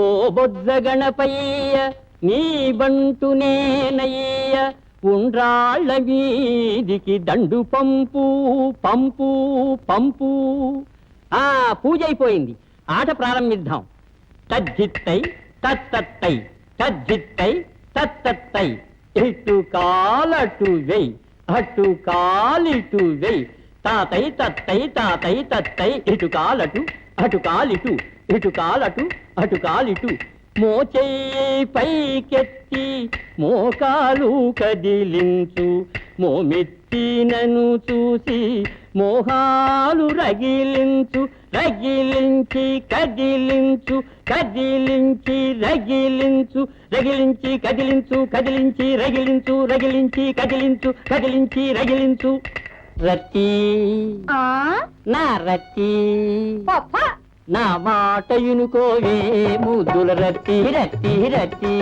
ఓ బొజ్జ గణపయ్య నీ బంటు నేనయ్య. ఉండ్రాళ్ళ వీధికి దండు పంపు పంపు పంపు. ఆ పూజ అయిపోయింది ఆట ప్రారంభిద్దాం. తజ్జిత్తై తత్తత్తై తజ్జిత్తై తత్తత్తై. ఇటు కాలటు వెయ్ అటు కాలిటు వెయ్. తాతై తత్తై తాతై తత్తై. ఇటు కాలటు అటు కాలిటు ఇటు కాలటు అటు కాలిటు మోచెయ్యి పైకెత్తి మోకాలు కదిలించు మోమెత్తినను చూసి మోహాలు రగిలించు రగిలించి కదిలించు కదిలించి రగిలించు రగిలించి కదిలించు కదిలించి రగిలించు రగిలించి కదిలించు కదిలించి రగిలించు. రత్తి ఆ? నా రత్తి నా మాట ఇనుకోవే ముద్దుల రత్తి రత్తి రత్తి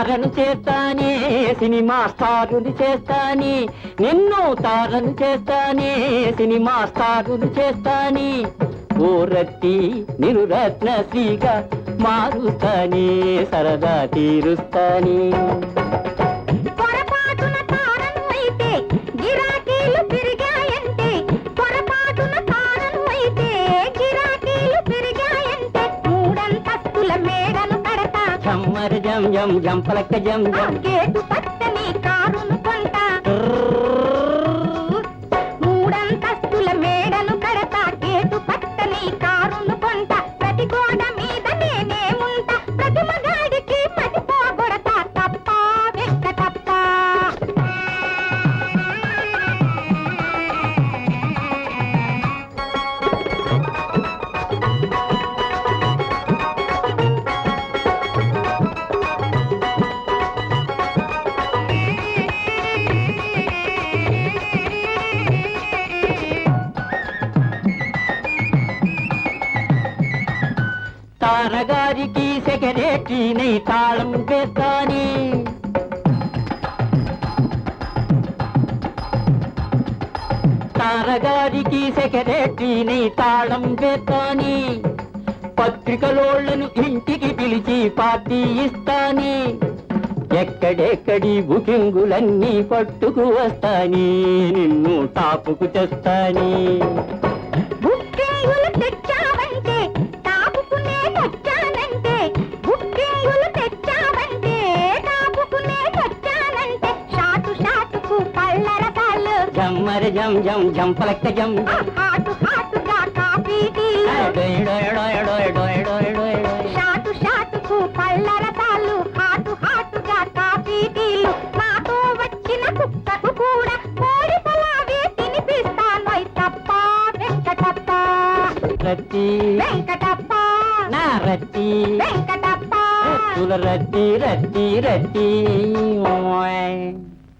తారను చేస్తానే సినిమా స్టారుని చేస్తాని నిన్ను తారను చేస్తానే సినిమా స్టారుని చేస్తాని. ఓ రత్తి నిన్ను రత్న శ్రీగా మారుస్తానే సరదా తీరుస్తానే. జం జం జంపలక్క జం జం గేటు పక్కనే కారును కొంటా. తారగారికి సెక్రటరీని తాళం వేస్తాని. తారగారికి సెక్రటరీని తాళం వేస్తాని. పత్రికలోళ్ళను ఇంటికి పిలిచి పార్టీ ఇస్తానే. ఎక్కడెక్కడి బుకింగులన్నీ పట్టుకు వస్తాని నిన్ను టాపుకు తెస్తాని. జమ్మరి జం జం జంపలక్క జం. Shot షాటుకు పళ్ళరతాలు hot హాటుగా